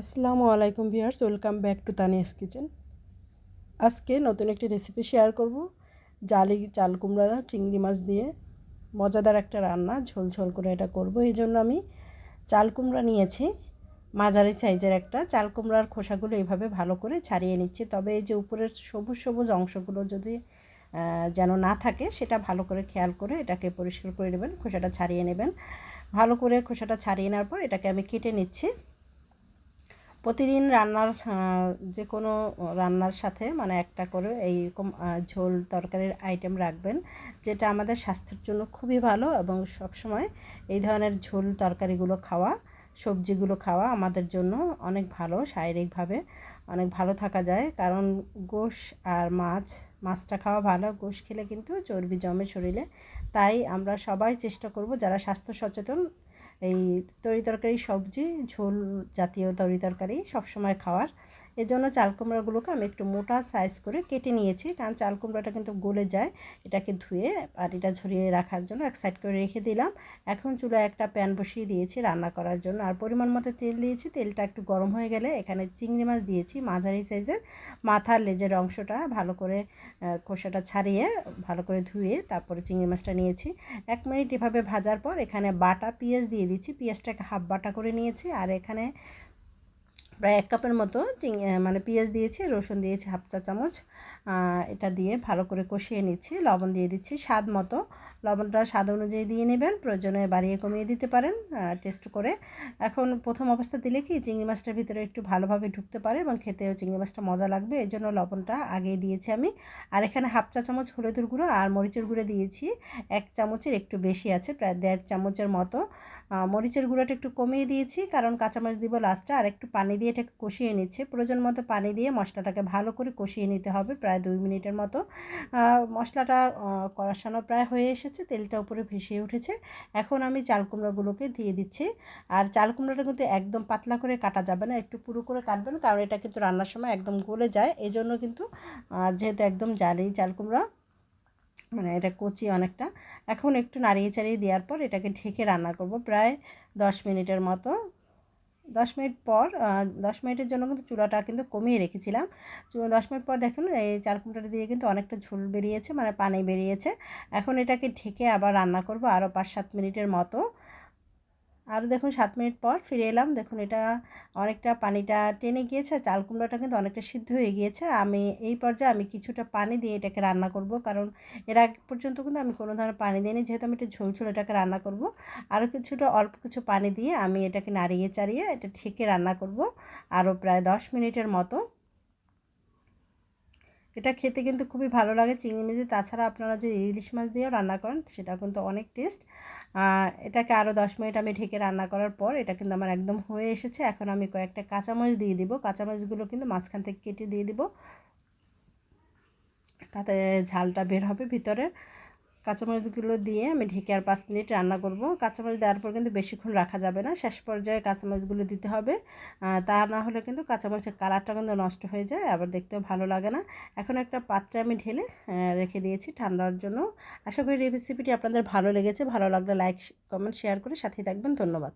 আসসালামু আলাইকুম viewers, welcome back to Tania's kitchen. আজকে নতুন একটি রেসিপি শেয়ার করব, জালি, চাল কুমড়া, চিংড়ি মাছ দিয়ে। মজাদার একটা রান্না, ঝোল ঝোল করে এটা করব। এই জন্য আমি চাল কুমড়া নিয়েছি, মাঝারি সাইজের একটা। চাল কুমড়ার খোসাগুলো এইভাবে ভালো করে ছাড়িয়ে নিচ্ছি। তবে এই যে উপরের সবুজ সবুজ অংশগুলো যদি যেন না থাকে, সেটা ভালো করে খেয়াল করে এটাকে পরিষ্কার করে নেবেন, খোসাটা ছাড়িয়ে নেবেন। ভালো করে খোসাটা ছাড়িয়ে নেওয়ার পর এটাকে আমি কেটে নিচ্ছি। প্রতিদিন রান্নার যে কোনো রান্নার সাথে মানে একটা করে এইরকম ঝোল তরকারির আইটেম রাখবেন, যেটা আমাদের স্বাস্থ্যের জন্য খুবই ভালো এবং সবসময় এই ধরনের ঝোল তরকারিগুলো খাওয়া, সবজিগুলো খাওয়া আমাদের জন্য অনেক ভালো, শারীরিকভাবে অনেক ভালো থাকা যায়। কারণ গোশ আর মাছ, মাছটা খাওয়া ভালো, গোশ খেলে কিন্তু চর্বি জমে শরীরে। তাই আমরা সবাই চেষ্টা করব যারা স্বাস্থ্য সচেতন এই তরি তরকারি সবজি ঝোল জাতীয় তরি তরকারি সবসময় খাওয়ার। এজন্য চাল কুমড়াগুলোকে আমি একটু মোটা সাইজ করে কেটে নিয়েছি, কারণ চাল কুমড়াটা কিন্তু গলে যায়, এটাকে ধুয়ে এটা ঝরিয়ে রাখার জন্য এক সাইড করে রেখে দিলাম। এখন চুলায় একটা প্যান বসিয়ে দিয়েছি রান্না করার জন্য। আর পরিমাণ মতো তেল দিয়েছি, তেলটা একটু গরম হয়ে গেলে এখানে চিংড়ি মাছ দিয়েছি মাঝারি সাইজের মাথার লেজের অংশটা ভালো করে খোসাটা ছাড়িয়ে ভালো করে ধুয়ে তারপরে চিংড়ি মাছটা নিয়েছি। এক মিনিট এভাবে ভাজার পর এখানে বাটা পেঁয়াজ দিয়ে দিচ্ছি। পেঁয়াজটাকে হাফ বাটা করে নিয়েছি। আর এখানে প্রায় এক কাপের মতো চিং মানে পেঁয়াজ দিয়েছি, রসুন দিয়েছি, হাফ চা চামচ। এটা দিয়ে ভালো করে কষিয়ে নিচ্ছি। লবণ দিয়ে দিচ্ছি স্বাদ মতো। লবণটা স্বাদ অনুযায়ী দিয়ে নেবেন, প্রয়োজনে বাড়িয়ে কমিয়ে দিতে পারেন টেস্ট করে। এখন প্রথম অবস্থা দিলে কি চিংড়ি মাছটার ভিতরে একটু ভালোভাবে ঢুকতে পারে এবং খেতেও চিংড়ি মাছটা মজা লাগবে এই জন্য লবণটা আগেই দিয়েছি আমি। আর এখানে হাফ চা চামচ হলুদের গুঁড়ো আর মরিচের গুঁড়ো দিয়েছি। এক চামচের একটু বেশি আছে, প্রায় দেড় চামচের মতো। মরিচের গুঁড়োটা একটু কমিয়ে দিয়েছি, কারণ কাঁচামরিচ দিব লাস্টে আর একটু পানি দিয়ে এটাকে কষিয়ে নিচ্ছে। প্রয়োজন মতো পানি দিয়ে মশলাটাকে ভালো করে কষিয়ে নিতে হবে, প্রায় দুই মিনিটের মতো। মশলাটা কষানো প্রায় হয়ে এসেছে। তেলটা উপরে ভেসে উঠেছে। এখন আমি চাল কুমড়াগুলোকে দিয়ে দিচ্ছি। আর চাল কুমড়াটা কিন্তু একদম পাতলা করে কাটা যাবে না, একটু পুরো করে কাটবেন, কারণ এটা কিন্তু রান্নার সময় একদম গলে যায়। এই জন্য কিন্তু, আর যেহেতু একদম জালেই চাল কুমড়া মানে এটা কচি অনেকটা, এখন একটু নাড়িয়ে চাড়িয়ে দেওয়ার পর এটাকে ঢেকে রান্না করব প্রায় দশ মিনিটের মতো। দশ মিনিট পর দশ মিনিটের জন্য কিন্তু চুলাটা কিন্তু কমিয়ে রেখেছিলাম। দশ মিনিট পর দেখুন, এই চাল দিয়ে কিন্তু অনেকটা ঝোল বেরিয়েছে মানে পানি বেরিয়েছে। এখন এটাকে ঢেকে আবার রান্না করব আরও পাঁচ সাত মিনিটের মতো। আর দেখুন, সাত মিনিট পর ফিরে এলাম। দেখুন, এটা অনেকটা পানিটা টেনে গিয়েছে। চাল কুমড়োটা কিন্তু অনেকটা সিদ্ধ হয়ে গিয়েছে। আমি এই পর্যায়ে আমি কিছুটা পানি দিয়ে এটাকে রান্না করব। কারণ এর আগ পর্যন্ত কিন্তু আমি কোনো ধরনের পানি দিইনি। যেহেতু আমি একটু ঝোল ঝোল এটাকে রান্না করব। আরও কিছুটা, অল্প কিছু পানি দিয়ে আমি এটাকে নাড়িয়ে চাড়িয়ে এটা ঠেকে রান্না করব। আরও প্রায় দশ মিনিটের মতো। এটা খেতে কিন্তু খুবই ভালো লাগে চিংড়ি দিয়ে তাছাড়া আপনারা যদি ইলিশ মাছ দিয়েও রান্না করেন সেটা কিন্তু অনেক টেস্ট এটাকে আরও দশ মিনিট আমি ঢেকে রান্না করার পর, এটা কিন্তু আমার একদম হয়ে এসেছে। এখন আমি কয়েকটা কাঁচামরিচ দিয়ে দিব। কাঁচামরিচগুলো কিন্তু মাঝখান থেকে কেটে দিয়ে দিব। তাতে ঝালটা বের হবে ভিতরে কাঁচামরিচগুলো দিয়ে আমি ঢেকে আর পাঁচ মিনিট রান্না করব। কাঁচামরিচ দেওয়ার পর কিন্তু বেশিক্ষণ রাখা যাবে না। শেষ পর্যায়ে কাঁচামরিচগুলো দিতে হবে। তা না হলে কিন্তু কাঁচামরিচের কালারটা কিন্তু নষ্ট হয়ে যায়, আবার দেখতেও ভালো লাগে না। এখন একটা পাত্রে আমি ঢেলে রেখে দিয়েছি ঠান্ডার জন্য। আশা করি রেসিপিটি আপনাদের ভালো লেগেছে। ভালো লাগলে লাইক কমেন্ট শেয়ার করে সাথেই থাকবেন। ধন্যবাদ।